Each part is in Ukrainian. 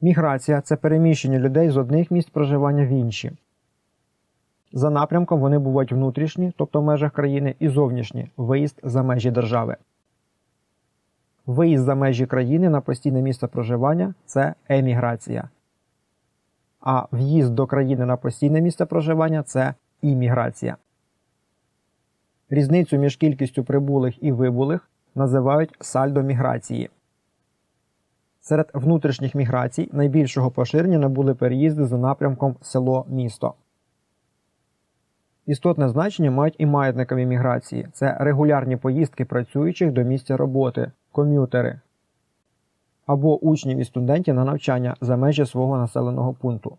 Міграція це переміщення людей з одних місць проживання в інші. За напрямком вони бувають внутрішні, тобто в межах країни, і зовнішні виїзд за межі держави. Виїзд за межі країни на постійне місце проживання це еміграція. А в'їзд до країни на постійне місце проживання це імміграція. Різницю між кількістю прибулих і вибулих називають сальдо міграції. Серед внутрішніх міграцій найбільшого поширення набули переїзди за напрямком село-місто. Істотне значення мають і маятникові міграції це регулярні поїздки працюючих до місця роботи, ком'ютери або учнів і студентів на навчання за межі свого населеного пункту.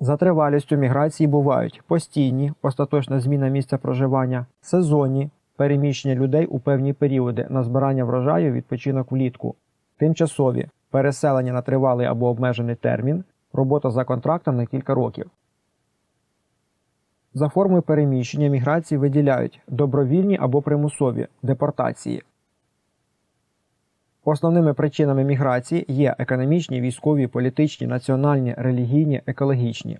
За тривалістю міграції бувають постійні, остаточна зміна місця проживання, сезонні переміщення людей у певні періоди на збирання врожаю, відпочинок влітку, тимчасові переселення на тривалий або обмежений термін, робота за контрактом на кілька років. За формою переміщення міграції виділяють добровільні або примусові депортації. Основними причинами міграції є економічні, військові, політичні, національні, релігійні, екологічні.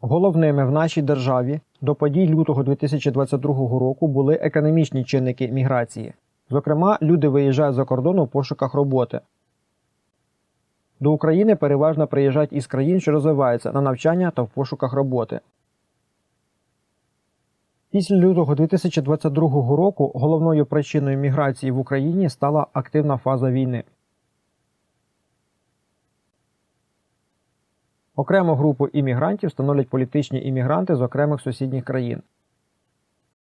Головними в нашій державі до подій лютого 2022 року були економічні чинники міграції. Зокрема, люди виїжджають за кордон у пошуках роботи. До України переважно приїжджають із країн, що розвиваються на навчання та в пошуках роботи. Після лютого 2022 року головною причиною міграції в Україні стала активна фаза війни. Окрему групу іммігрантів становлять політичні іммігранти з окремих сусідніх країн.